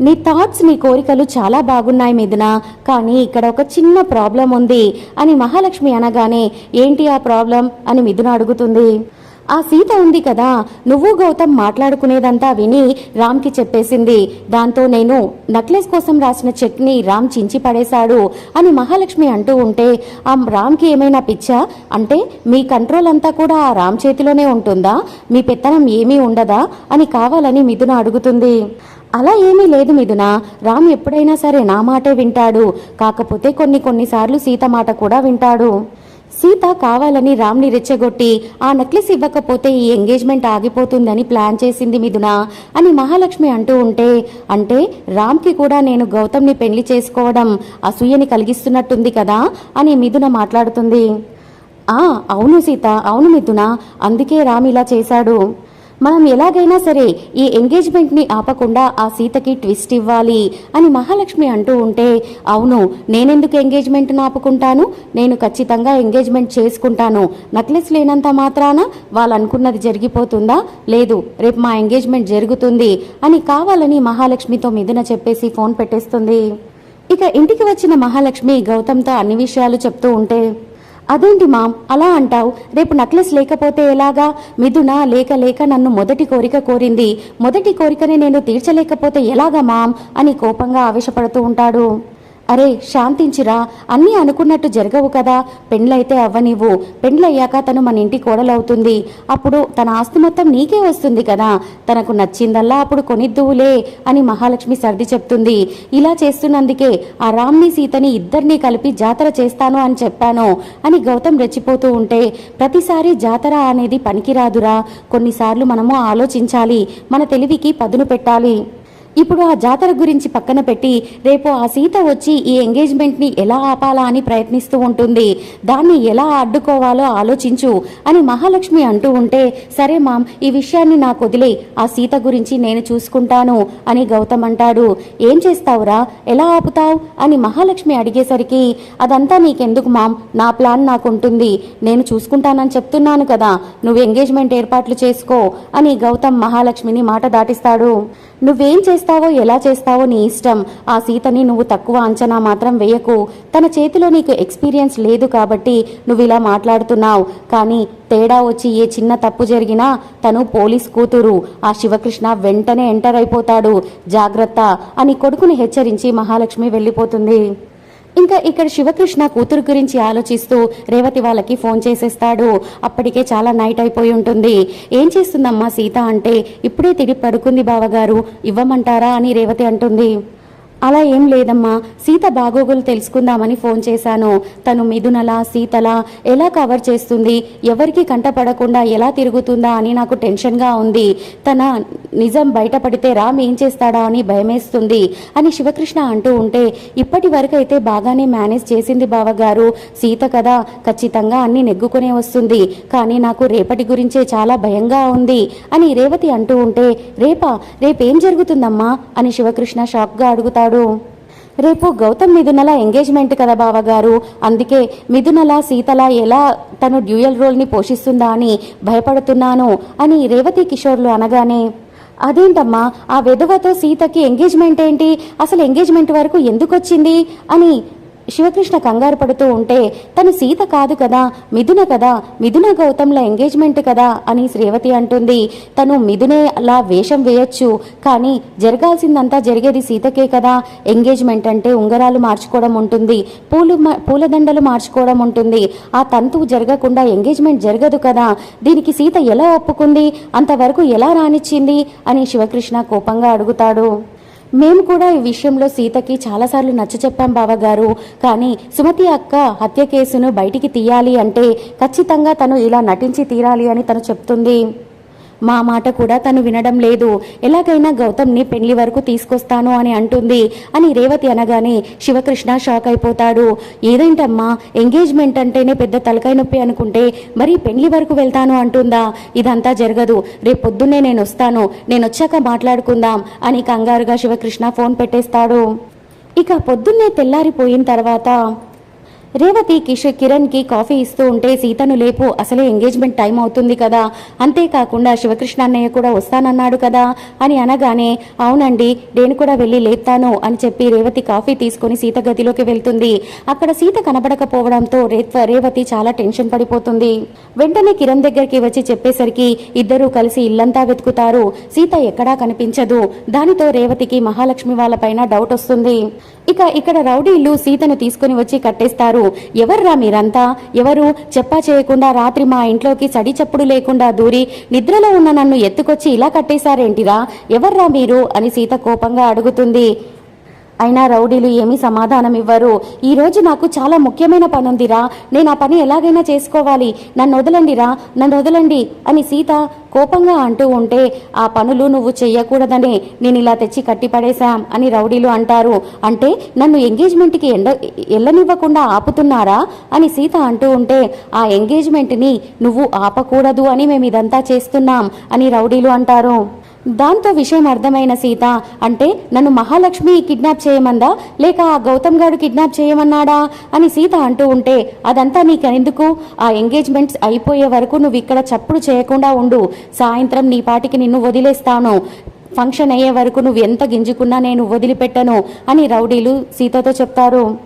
నీ థాట్స్ నీ కోరికలు చాలా బాగున్నాయి మిథున కానీ ఇక్కడ ఒక చిన్న ప్రాబ్లం ఉంది అని మహాలక్ష్మి అనగానే ఏంటి ఆ ప్రాబ్లం అని మిథున అడుగుతుంది. ఆ సీత ఉంది కదా నువ్వు గౌతమ్ మాట్లాడుకునేదంతా విని రామ్కి చెప్పేసింది. దాంతో నేను నక్లెస్ కోసం రాసిన చెక్ని రామ్ చించి పడేశాడు అని మహాలక్ష్మి అంటూ ఉంటే ఆ రామ్కి ఏమైనా పిచ్చా? అంటే మీ కంట్రోల్ అంతా కూడా ఆ రామ్ చేతిలోనే ఉంటుందా? మీ పెత్తనం ఏమీ ఉండదా? అని కావాలని మిథున అడుగుతుంది. అలా ఏమీ లేదు మిథున. రామ్ ఎప్పుడైనా సరే నా మాటే వింటాడు. కాకపోతే కొన్ని కొన్నిసార్లు సీత మాట కూడా వింటాడు. సీత కావాలని రామ్ని రెచ్చగొట్టి ఆ నెక్లెస్ ఇవ్వకపోతే ఈ ఎంగేజ్మెంట్ ఆగిపోతుందని ప్లాన్ చేసింది మిథున అని మహాలక్ష్మి అంటూ ఉంటే అంటే రామ్కి కూడా నేను గౌతమ్ని పెళ్ళి చేసుకోవడం అసూయని కలిగిస్తున్నట్టుంది కదా అని మిథున మాట్లాడుతుంది. ఆ అవును సీత అవును మిథున. అందుకే రామ్ ఇలా చేశాడు. మనం ఎలాగైనా సరే ఈ ఎంగేజ్మెంట్ని ఆపకుండా ఆ సీతకి ట్విస్ట్ ఇవ్వాలి అని మహాలక్ష్మి అంటూ ఉంటే అవును నేనెందుకు ఎంగేజ్మెంట్ను ఆపుకుంటాను? నేను ఖచ్చితంగా ఎంగేజ్మెంట్ చేసుకుంటాను. నక్లెస్ లేనంత మాత్రాన వాళ్ళు అనుకున్నది జరిగిపోతుందా? లేదు రేపు మా ఎంగేజ్మెంట్ జరుగుతుంది అని కావాలని మహాలక్ష్మితో మిథున చెప్పేసి ఫోన్ పెట్టేస్తుంది. ఇక ఇంటికి వచ్చిన మహాలక్ష్మి గౌతమ్తో అన్ని విషయాలు చెప్తూ ఉంటే అదేంటి మామ్? అలా అంటావు. రేపు నక్లెస్ లేకపోతే ఎలాగా? మిథున లేక లేక నన్ను మొదటి కోరిక కోరింది. మొదటి కోరికని నేను తీర్చలేకపోతే ఎలాగా మామ్? అని కోపంగా ఆవేశపడుతూ ఉంటాడు. అరే శాంతించిరా. అన్నీ అనుకున్నట్టు జరగవు కదా. పెండ్లైతే అవ్వనివ్వు. పెండ్లయ్యాక తను మన ఇంటి కోడలవుతుంది. అప్పుడు తన ఆస్తి మొత్తం నీకే వస్తుంది కదా. తనకు నచ్చిందల్లా అప్పుడు కొనిద్దువులే అని మహాలక్ష్మి సర్ది చెప్తుంది. ఇలా చేస్తున్నందుకే ఆ రామ్ని సీతని ఇద్దరినీ కలిపి జాతర చేస్తాను అని చెప్పాను అని గౌతమ్ రెచ్చిపోతూ ఉంటే ప్రతిసారి జాతర అనేది పనికిరాదురా. కొన్నిసార్లు మనము ఆలోచించాలి. మన తెలివికి పదును పెట్టాలి. ఇప్పుడు ఆ జాతర గురించి పక్కన పెట్టి రేపు ఆ సీత వచ్చి ఈ ఎంగేజ్మెంట్ని ఎలా ఆపాలా అని ప్రయత్నిస్తూ ఉంటుంది. దాన్ని ఎలా అడ్డుకోవాలో ఆలోచించు అని మహాలక్ష్మి అంటూ ఉంటే సరే మామ్ ఈ విషయాన్ని నాకు వదిలే ఆ సీత గురించి నేను చూసుకుంటాను అని గౌతమ్ అంటాడు. ఏం చేస్తావురా? ఎలా ఆపుతావు? అని మహాలక్ష్మి అడిగేసరికి అదంతా నీకెందుకు మామ్? నా ప్లాన్ నాకుంటుంది. నేను చూసుకుంటానని చెప్తున్నాను కదా. నువ్వు ఎంగేజ్మెంట్ ఏర్పాట్లు చేసుకో అని గౌతమ్ మహాలక్ష్మిని మాట దాటిస్తాడు. నువ్వేం చేస్తావో ఎలా చేస్తావో నీ ఇష్టం. ఆ సీతని నువ్వు తక్కువ అంచనా మాత్రం వేయకు. తన చేతిలో నీకు ఎక్స్పీరియన్స్ లేదు కాబట్టి నువ్వు ఇలా మాట్లాడుతున్నావు. కానీ తేడా వచ్చి ఏ చిన్న తప్పు జరిగినా తను పోలీస్ కూతురు. ఆ శివకృష్ణ వెంటనే ఎంటర్ అయిపోతాడు. జాగ్రత్త అని కొడుకుని హెచ్చరించి మహాలక్ష్మి వెళ్ళిపోతుంది. ఇంకా ఇక్కడ శివకృష్ణ కూతురు గురించి ఆలోచిస్తూ రేవతి వాళ్ళకి ఫోన్ చేసేస్తాడు. అప్పటికే చాలా నైట్ అయిపోయి ఉంటుంది. ఏం చేస్తుందమ్మా సీత అంటే ఇప్పుడే తిరిగి పడుకుంది బావగారు. ఇవ్వమంటారా? అని రేవతి అంటుంది. అలా ఏం లేదమ్మా. సీత బాగోగులు తెలుసుకుందామని ఫోన్ చేశాను. తను మిథునలా సీతలా ఎలా కవర్ చేస్తుంది ఎవరికి కంటపడకుండా ఎలా తిరుగుతుందా అని నాకు టెన్షన్గా ఉంది. తన నిజం బయటపడితే రామ్ ఏం చేస్తాడా అని భయమేస్తుంది అని శివకృష్ణ అంటూ ఉంటే ఇప్పటి వరకైతే బాగానే మేనేజ్ చేసింది బావగారు. సీత కదా ఖచ్చితంగా అన్ని నెగ్గుకునే వస్తుంది. కానీ నాకు రేపటి గురించే చాలా భయంగా ఉంది అని రేవతి అంటూ ఉంటే రేపా రేపేం జరుగుతుందమ్మా అని శివకృష్ణ షాక్గా అడుగుతాడు రేపు గౌతమ్ మిథునల ఎంగేజ్మెంట్ కదా బావగారు. అందుకే మిథునల సీతల ఎలా తను డ్యూయల్ రోల్ని పోషిస్తుందా అని భయపడుతున్నాను అని రేవతి కిషోర్లు అనగానే అదేంటమ్మా ఆ వెధవతో సీతకి ఎంగేజ్మెంట్ ఏంటి? అసలు ఎంగేజ్మెంట్ వరకు ఎందుకు వచ్చింది అని శివకృష్ణ కంగారు పడుతూ ఉంటే తను సీత కాదు కదా మిథున కదా మిథున గౌతమ్ల ఎంగేజ్మెంట్ కదా అని శ్రీవతి అంటుంది. తను మిథునే అలా వేషం వేయొచ్చు కానీ జరగాల్సిందంతా జరిగేది సీతకే కదా. ఎంగేజ్మెంట్ అంటే ఉంగరాలు మార్చుకోవడం ఉంటుంది పూలు పూలదండలు మార్చుకోవడం ఉంటుంది. ఆ తంతువు జరగకుండా ఎంగేజ్మెంట్ జరగదు కదా. దీనికి సీత ఎలా ఒప్పుకుంది? అంతవరకు ఎలా రానిచ్చింది? అని శివకృష్ణ కోపంగా అడుగుతాడు. మేము కూడా ఈ విషయంలో సీతకి చాలాసార్లు నచ్చ చెప్పాం బావగారు కానీ సుమతి అక్క హత్య కేసును బయటికి తీయాలి అంటే ఖచ్చితంగా తను ఇలా నటించి తీరాలి అని తను చెప్తుంది. మా మాట కూడా తను వినడం లేదు. ఎలాగైనా గౌతమ్ని పెళ్ళి వరకు తీసుకొస్తాను అని అంటుంది. అని రేవతి అనగానే శివకృష్ణ షాక్ అయిపోతాడు. ఏదేంటమ్మా ఎంగేజ్మెంట్ అంటేనే పెద్ద తలకాయ నొప్పి అనుకుంటే మరి పెళ్ళి వరకు వెళ్తాను అంటుందా? ఇదంతా జరగదు. రేపు పొద్దున్నే నేను వస్తాను. నేను వచ్చాక మాట్లాడుకుందాం అని కంగారుగా శివకృష్ణ ఫోన్ పెట్టేస్తాడు. ఇక పొద్దున్నే తెల్లారిపోయిన తర్వాత రేవతి కిష్ కిరణ్కి కాఫీ ఇస్తూ ఉంటే సీతను లేపు అసలే ఎంగేజ్మెంట్ టైం అవుతుంది కదా. అంతేకాకుండా శివకృష్ణ అన్నయ్య కూడా వస్తానన్నాడు కదా అని అనగానే అవునండి నేను కూడా వెళ్ళి లేపుతాను అని చెప్పి రేవతి కాఫీ తీసుకొని సీత గదిలోకి వెళ్తుంది. అక్కడ సీత కనబడకపోవడంతో రేత్వ రేవతి చాలా టెన్షన్ పడిపోతుంది. వెంటనే కిరణ్ దగ్గరికి వచ్చి చెప్పేసరికి ఇద్దరూ కలిసి ఇల్లంతా వెతుకుతారు. సీత ఎక్కడా కనిపించదు. దానితో రేవతికి మహాలక్ష్మి వాళ్ళపైన డౌట్ వస్తుంది. ఇక ఇక్కడ రౌడీలు సీతను తీసుకుని వచ్చి కట్టేస్తారు. ఎవర్రా మీరంతా? ఎవరు? చెప్పా చేయకుండా రాత్రి మా ఇంట్లోకి సడి చప్పుడు లేకుండా దూరి నిద్రలో ఉన్న నన్ను ఎత్తుకొచ్చి ఇలా కట్టేశారేంటిరా? ఎవర్రా మీరు? అని సీత కోపంగా అడుగుతుంది. అయినా రౌడీలు ఏమీ సమాధానం ఇవ్వరు. ఈరోజు నాకు చాలా ముఖ్యమైన పని ఉందిరా నేను ఆ పని ఎలాగైనా చేసుకోవాలి. నన్ను వదలండిరా నన్ను వదలండి అని సీత కోపంగా అంటూ ఉంటే ఆ పనులు నువ్వు చెయ్యకూడదని నేను ఇలా తెచ్చి కట్టిపడేశాం అని రౌడీలు అంటారు. అంటే నన్ను ఎంగేజ్మెంట్కి ఎండ ఎల్లనివ్వకుండా ఆపుతున్నారా? అని సీత అంటూ ఉంటే ఆ ఎంగేజ్మెంట్ని నువ్వు ఆపకూడదు అని మేము ఇదంతా చేస్తున్నాం అని రౌడీలు అంటారు. దాంతో విషయం అర్థమైన సీత అంటే నన్ను మహాలక్ష్మి కిడ్నాప్ చేయమందా? లేక ఆ గౌతమ్ గారు కిడ్నాప్ చేయమన్నాడా? అని సీత అంటూ ఉంటే అదంతా నీకెందుకు? ఆ ఎంగేజ్మెంట్స్ అయిపోయే వరకు నువ్వు ఇక్కడ చప్పుడు చేయకుండా ఉండు. సాయంత్రం నీ పాటికి నిన్ను వదిలేస్తాను. ఫంక్షన్ అయ్యే వరకు నువ్వు ఎంత గింజుకున్నా నేను వదిలిపెట్టను అని రౌడీలు సీతతో చెప్తారు.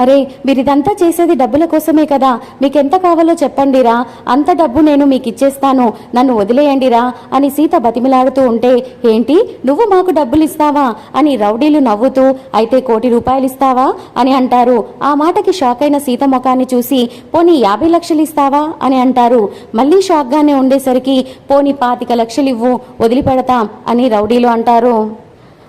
అరే మీరు ఇదంతా చేసేది డబ్బుల కోసమే కదా. మీకు ఎంత కావాలో చెప్పండిరా. అంత డబ్బు నేను మీకు ఇచ్చేస్తాను నన్ను వదిలేయండిరా అని సీత బతిమిలాడుతూ ఉంటే ఏంటి? నువ్వు మాకు డబ్బులు ఇస్తావా అని రౌడీలు నవ్వుతూ అయితే కోటి రూపాయలు ఇస్తావా అని అంటారు. ఆ మాటకి షాక్ అయిన సీత ముఖాన్ని చూసి పోనీ యాభై లక్షలు ఇస్తావా అని అంటారు. మళ్ళీ షాక్గానే ఉండేసరికి పోనీ పాతిక లక్షలు ఇవ్వు వదిలిపెడతాం అని రౌడీలు అంటారు.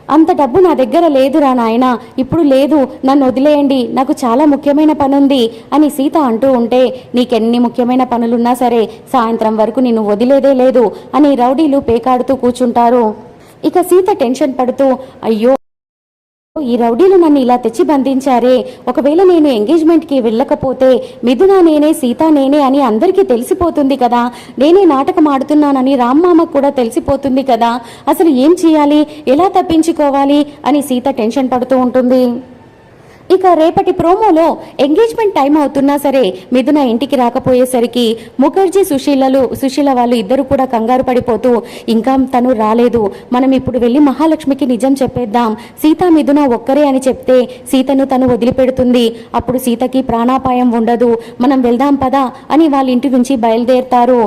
అంత డబ్బు నా దగ్గర లేదురా నాయన. ఇప్పుడు లేదు నన్ను వదిలేయండి నాకు చాలా ముఖ్యమైన పనుంది అని సీత అంటూ ఉంటే నీకెన్ని ముఖ్యమైన పనులున్నా సరే సాయంత్రం వరకు నిన్ను వదిలేదే లేదు అని రౌడీలు పేకాడుతూ కూర్చుంటారు. ఇక సీత టెన్షన్ పడుతూ అయ్యో ఈ రౌడీలు నన్ను ఇలా తెచ్చి బంధించారే. ఒకవేళ నేను ఎంగేజ్మెంట్కి వెళ్ళకపోతే మిథున నేనే సీత నేనే అని అందరికీ తెలిసిపోతుంది కదా. నేనే నాటకం ఆడుతున్నానని రామ్మామకు కూడా తెలిసిపోతుంది కదా. అసలు ఏం చేయాలి? ఎలా తప్పించుకోవాలి? అని సీత టెన్షన్ పడుతూ ఉంటుంది. ఇక రేపటి ప్రోమోలో ఎంగేజ్మెంట్ టైం అవుతున్నా సరే మిథున ఇంటికి రాకపోయేసరికి ముఖర్జీ సుశీలలు సుశీల వాళ్ళు ఇద్దరు కూడా కంగారు పడిపోతూ ఇంకా తను రాలేదు. మనం ఇప్పుడు వెళ్ళి మహాలక్ష్మికి నిజం చెప్పేద్దాం. సీత మిథున ఒక్కరే అని చెప్తే సీతను తను వదిలిపెడుతుంది. అప్పుడు సీతకి ప్రాణాపాయం ఉండదు. మనం వెళ్దాం పదా అని వాళ్ళ ఇంటి నుంచి బయలుదేరుతారు.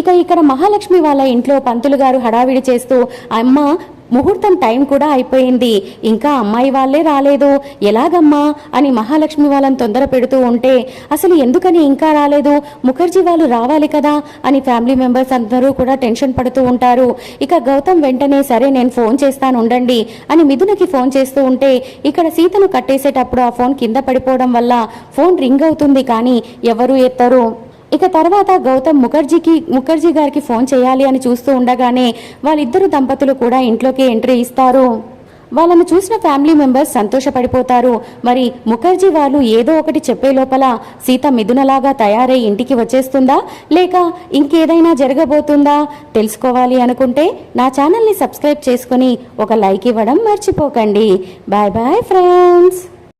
ఇక ఇక్కడ మహాలక్ష్మి వాళ్ళ ఇంట్లో పంతులు గారు హడావిడి చేస్తూ అమ్మ ముహూర్తం టైం కూడా అయిపోయింది. ఇంకా అమ్మాయి వాళ్ళే రాలేదు. ఎలాగమ్మా? అని మహాలక్ష్మి వాళ్ళని తొందర పెడుతూ ఉంటే అసలు ఎందుకని ఇంకా రాలేదు? ముఖర్జీ వాళ్ళు రావాలి కదా? అని ఫ్యామిలీ మెంబర్స్ అందరూ కూడా టెన్షన్ పడుతూ ఉంటారు. ఇక గౌతమ్ వెంటనే సరే నేను ఫోన్ చేస్తాను ఉండండి అని మిథునకి ఫోన్ చేస్తూ ఉంటే ఇక్కడ సీతను కట్టేసేటప్పుడు ఆ ఫోన్ కింద పడిపోవడం వల్ల ఫోన్ రింగ్ అవుతుంది కానీ ఎవరు ఎత్తరు. ఇక తర్వాత గౌతమ్ ముఖర్జీకి ముఖర్జీ గారికి ఫోన్ చేయాలి అని చూస్తూ ఉండగానే వాళ్ళిద్దరు దంపతులు కూడా ఇంట్లోకి ఎంట్రీ ఇస్తారు. వాళ్ళను చూసిన ఫ్యామిలీ మెంబర్స్ సంతోషపడిపోతారు. మరి ముఖర్జీ వాళ్ళు ఏదో ఒకటి చెప్పే లోపల సీత మిథునలాగా తయారై ఇంటికి వచ్చేస్తుందా? లేక ఇంకేదైనా జరగబోతుందా? తెలుసుకోవాలి అనుకుంటే నా ఛానల్ని సబ్స్క్రైబ్ చేసుకుని ఒక లైక్ ఇవ్వడం మర్చిపోకండి. Bye bye friends.